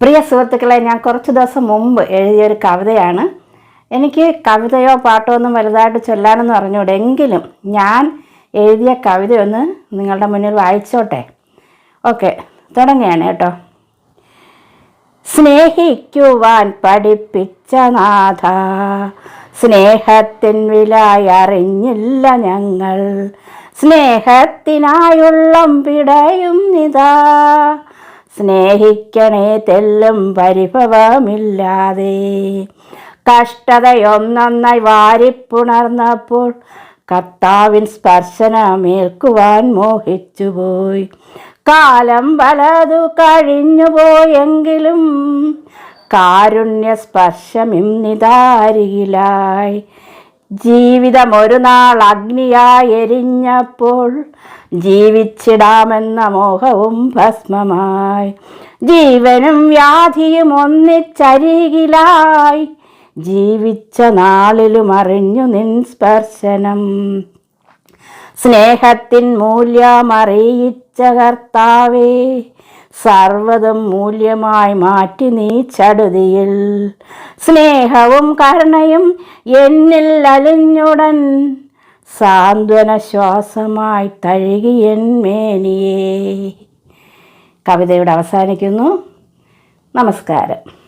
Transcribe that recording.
പ്രിയ സുഹൃത്തുക്കളെ ഞാൻ കുറച്ച് ദിവസം മുമ്പ് എഴുതിയൊരു കവിതയാണ്. എനിക്ക് കവിതയോ പാട്ടോ ഒന്നും വലുതായിട്ട് ചൊല്ലാനൊന്നും അറിഞ്ഞൂടെ. എങ്കിലും ഞാൻ എഴുതിയ കവിതയൊന്ന് നിങ്ങളുടെ മുന്നിൽ വായിച്ചോട്ടെ. ഓക്കെ തുടങ്ങുകയാണ് കേട്ടോ. സ്നേഹിക്കുവാൻ പഠിപ്പിച്ച നാഥ സ്നേഹത്തിൻ വില അറിഞ്ഞില്ല ഞങ്ങൾ. സ്നേഹത്തിനായുള്ള പിടയും നിതാ. സ്നേഹിക്കണേ തെല്ലും പരിഭവമില്ലാതെ കഷ്ടതയൊന്നൊന്നായി വാരിപ്പുണർന്നപ്പോൾ കർത്താവിൻ സ്പർശനമേൽക്കുവാൻ മോഹിച്ചുപോയി. കാലം പലതു കഴിഞ്ഞുപോയെങ്കിലും കാരുണ്യ സ്പർശമിന്നിതാരികിലായി ജീവിതം ഒരു നാൾ അഗ്നിയായി എരിഞ്ഞപ്പോൾ ജീവിച്ചിടാമെന്ന മോഹവും ഭസ്മമായി. ജീവനും വ്യാധിയും ഒന്നിച്ചരികിലായി. ജീവിച്ച നാളിലും അറിഞ്ഞു നിൻ സ്പർശനം. സ്നേഹത്തിൻ മൂല്യമറിയിച്ച കർത്താവേ സർവതും മൂല്യമായി മാറ്റി നീ ചടുതിയിൽ. സ്നേഹവും കരുണയും എന്നിൽ അലിഞ്ഞുടൻ സാന്ത്വന ശ്വാസമായി തഴുകിയൻ മേനിയേ. കവിതയുടെ അവസാനിക്കുന്നു. നമസ്കാരം.